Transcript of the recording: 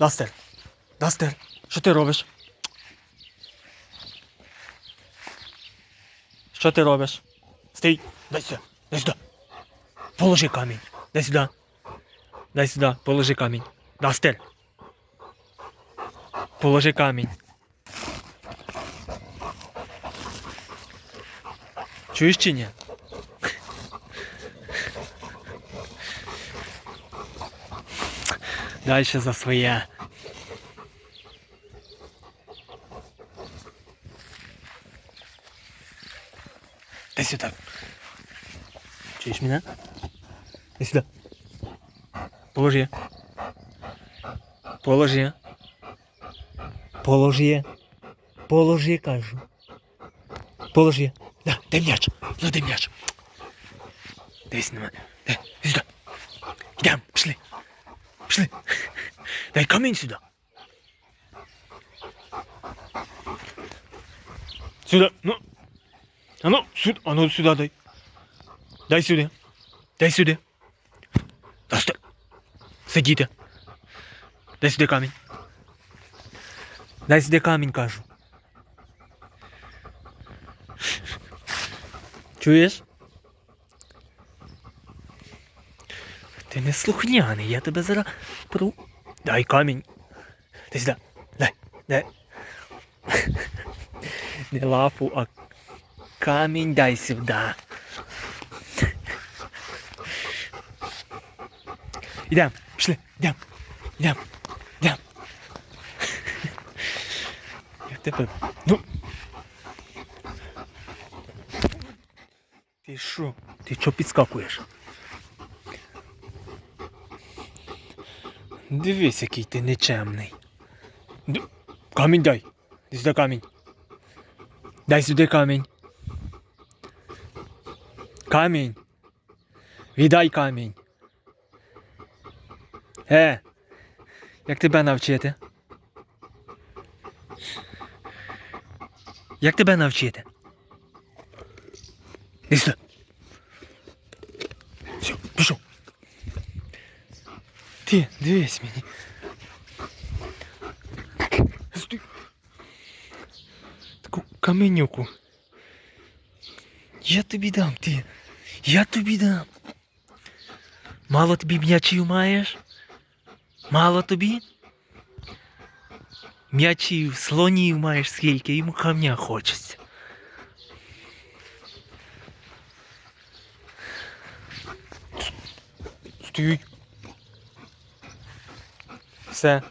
Дастер. Дастер. Що ти робиш? Що ти робиш? Стій. Дай сюди. Дай сюди. Положи камінь. Дай сюди. Дай сюди. Положи камінь. Дастер. Положи камінь. Чуєш чи ні? Дальше за своє. Дай сюда. Чуєш мене? Дай сюда. Положи. Положи. Положи. Положи, кажу. Положи. Да, дай м'яч. Ну, дай м'яч. Дивись на мене. Дай, сюди. Йдемо, пішли. Пішли. Дай камінь сюди. Сюди. Ну. А ну, сюди. А ну, сюди дай. Дай сюди. Дай сюди. Достай. Сидіти. Дай сюди камінь. Дай сюди камінь, кажу. Чуєш? Ти не слухняний, я тебе зараз пру. Дай камінь. Ти сюди. Дай. Дай. Не лапу, а камінь дай сюди. Ідем, пішли, ідем, ідем, ідем. Я тебе. Ну. Ти що? Ти що підскакуєш? Дивись, який ти нечемний. Камінь дай. Дай сюди камінь. Дай сюди камінь. Камінь. Віддай камінь. Е. Як тебе навчити? Як тебе навчити? Іди. Все, пішов. Ти, дивись мені. Таку каменюку. Я тобі дам, ти. Я тобі дам. Мало тобі м'ячів маєш? Мало тобі? М'ячів, слонів маєш скільки, йому камня хочеться. Стій. Все,